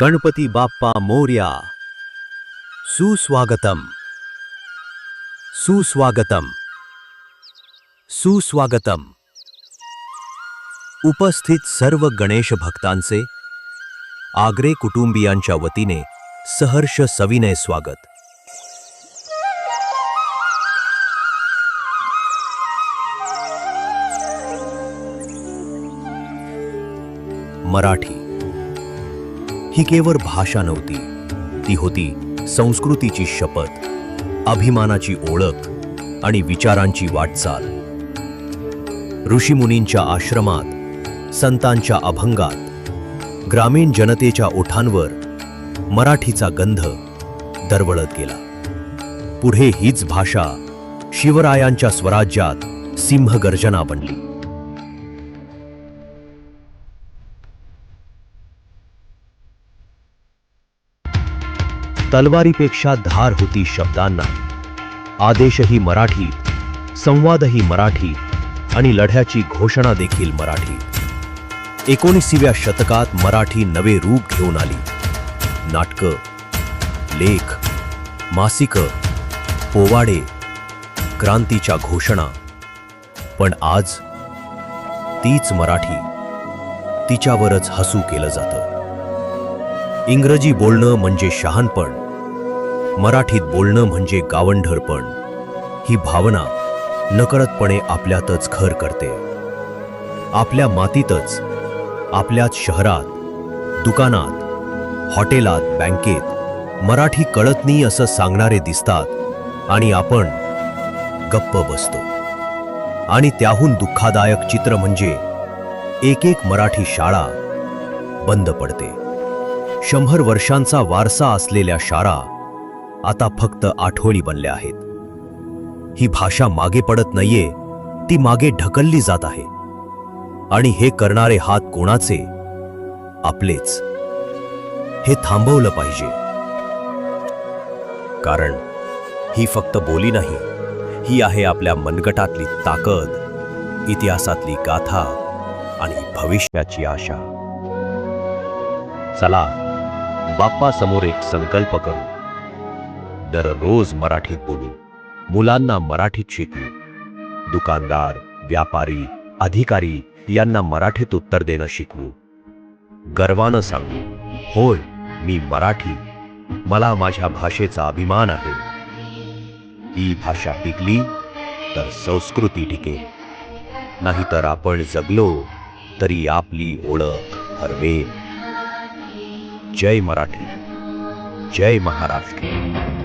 गणपती बाप्पा मोर्या. सुस्वागतम. सुस्वागतम. सुस्वागतम. उपस्थित सर्व गणेश भक्तांचे आग्रे कुटुंबियांच्या वतीने सहर्ष सविनय स्वागत. मराठी ही केवळ भाषा नव्हती. ती होती संस्कृतीची शपथ अभिमानाची ओळख आणि विचारांची वाटचाल. ऋषीमुनींच्या आश्रमात संतांच्या अभंगात ग्रामीण जनतेच्या ओठांवर मराठीचा गंध दरवळत गेला. पुढे हीच भाषा शिवरायांच्या स्वराज्यात सिंहगर्जना बनली. तलवारीपेक्षा धार होती शब्दांना. आदेशही मराठी संवादही मराठी आणि लढ्याची घोषणा देखील मराठी. एकोणीसाव्या शतकात मराठी नवे रूप घेऊन आली. नाटकं लेख मासिकं पोवाडे क्रांतीच्या घोषणा. पण आज तीच मराठी तिच्यावरच हसू केलं जातं. इंग्रजी बोलणं म्हणजे शहाणपण. मराठीत बोलणं म्हणजे गावंढरपण. ही भावना नकळतपणे आपल्यातच घर करते. आपल्या मातीतच आपल्याच शहरात दुकानात हॉटेलात बँकेत मराठी कळत नाही असं सांगणारे दिसतात आणि आपण गप्प बसतो. आणि त्याहून दुःखादायक चित्र म्हणजे एक एक मराठी शाळा बंद पडते. शंभर वर्षांचा वारसा असलेल्या शाळा आता फक्त आठवणी बनल्या आहेत. ही भाषा मागे पडत नाहीये ती मागे ढकलली जात आहे. आणि हे करणारे हात कोणाचे? आपलेच. हे थांबवलं पाहिजे. कारण ही फक्त बोली नाही ही आहे आपल्या मनगटातली ताकद इतिहासातली गाथा आणि भविष्याची आशा. चला बाप्पासमोर एक संकल्प करू. दररोज मराठीत बोलू. मुलांना मराठीत शिकू. दुकानदार व्यापारी अधिकारी यांना मराठीत उत्तर देणं शिकवू गर्वानं सांगू होय मी मराठी. मला माझ्या भाषेचा अभिमान आहे. ही भाषा टिकली तर संस्कृती टिके नाहीतर आपण जगलो तरी आपली ओळख हरवेल. जय मराठी. जय महाराष्ट्र.